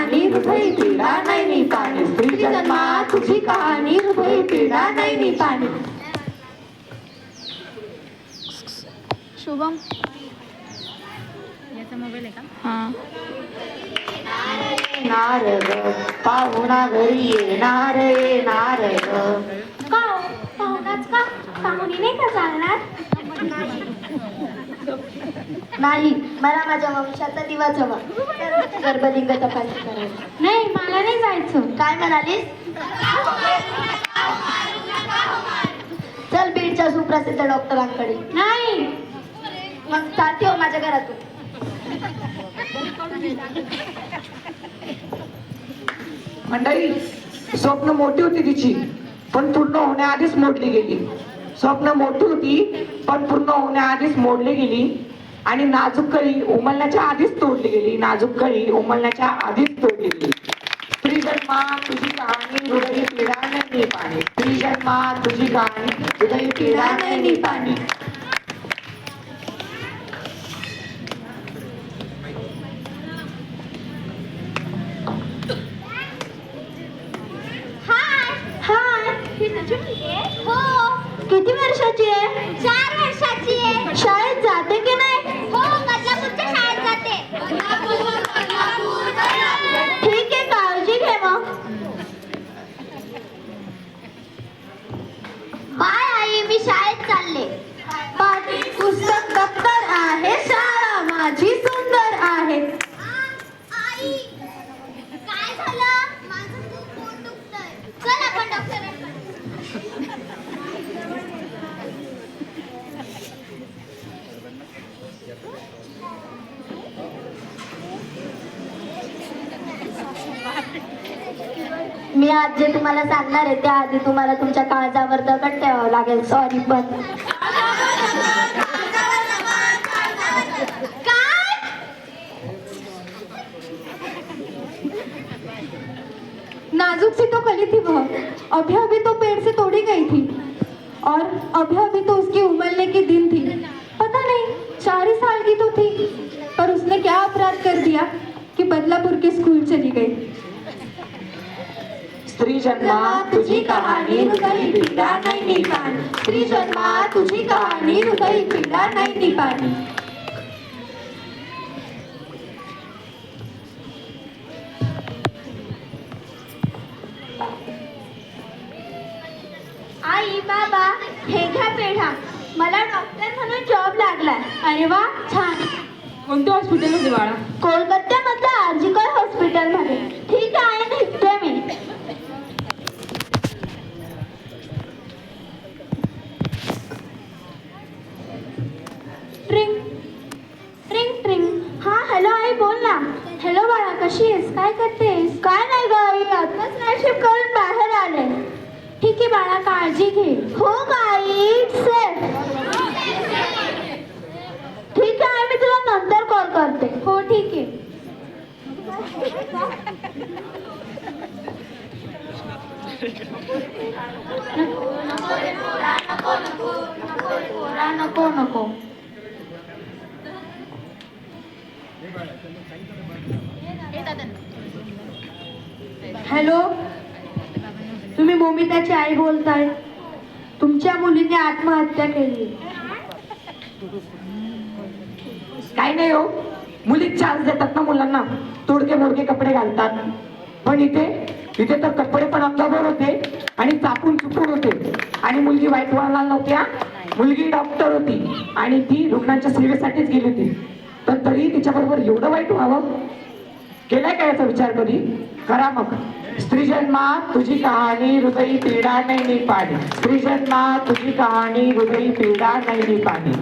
कहाणी हृदय पीडा नैनी पाणी. स्त्री जन्मा तुझी कहाणी हृदय पीडा नैनी पाणी. शुभम. याचा मोबाईल आहे का? हां. येणार ग पाहुणा घरी येणार येणार का पाहुणाच का? पाहुणी नाही का चालणार? नाही मला माझ्या वंशाचा दिवा जमा. गर्भलिंग तपासणी करायला. नाही मला नाही जायचं. काय म्हणालीस? चल बीडच्या सुप्रसिद्ध डॉक्टरांकडे. नाही. मग चालते हो माझ्या घरातून. मंडळी स्वप्न मोठी होती तिची पण पूर्ण होण्याआधीच मोडली गेली. स्वप्न मोठी होती पण पूर्ण होण्याआधीच मोडली गेली. आणि नाजूक कळी उमलण्याच्या आधीच तोडली गेली. नाजूक कळी उमलण्याच्या आधीच तोडली गेली. स्त्री जन्मा तुझी गाणी हृदय पिढा नाही पाणी. स्त्री जन्मा तुझी गाणी हृदय पिढा नाही पाणी. मी आज जे तुम्हाला सांगणार आहे त्या आधी तुम्हाला तुमच्या काळजावर दगड ठेवावं लागेल. सॉरी पण. नाजुक सी तो कली थी वह अभी अभी तो पेड़ से तोड़ी गई थी. और अभी अभी तो उसकी उमलने की दिन थी. पता नहीं चार ही साल की तो थी. पर उसने क्या अपराध कर दिया कि बदलापुर के स्कूल चली गई? स्त्री जन्मा तुझी कहाणी हृदय पीडा नाही पाणी स्त्री जन्मा तुझी कहाणी हृदय पीडा नाही पाणी आई बाबा हे घ्या पेढा. मला डॉक्टर म्हणून जॉब लागलाय. अरे वा छान. कोणत्या हॉस्पिटलमध्ये बाळा? कोलकात्यामधल्या आर्जिकल हॉस्पिटलमध्ये ठीक आहे निघते मी. कशी आहेस काय करतेस? काय नाही ग आई आत्ताच शिफ्ट करून बाहेर आले. ठीक आहे बाळा काळजी घे. हो गाई सेफ ठीक आहे मी तुला नंतर कॉल करते. हो ठीक आहे. नको नको. हॅलो? तुम्ही मोमिताची आई बोलताय. तुमच्या मुलीने आत्महत्या केली. काही नाही हो. मुली चान्स देतात ना मुलांना. तोडके मोडके कपडे घालतात. पण इथे इथे तर कपडे पण अंगावर होते आणि चापून चुकून होते. आणि मुलगी वाईट वळणाला नव्हत्या. मुलगी डॉक्टर होती. आणि ती रुग्णांच्या सेवेसाठीच गेली होती. तर तरी तिच्याबरोबर एवढं वाईट व्हावं? केलाय का याचा विचार कधी? करा मग. स्त्री जन्मा तुझी कहाणी हृदयी पीडा नाही पाणी स्त्री जन्मा तुझी कहाणी हृदयी पीडा नाही पाणी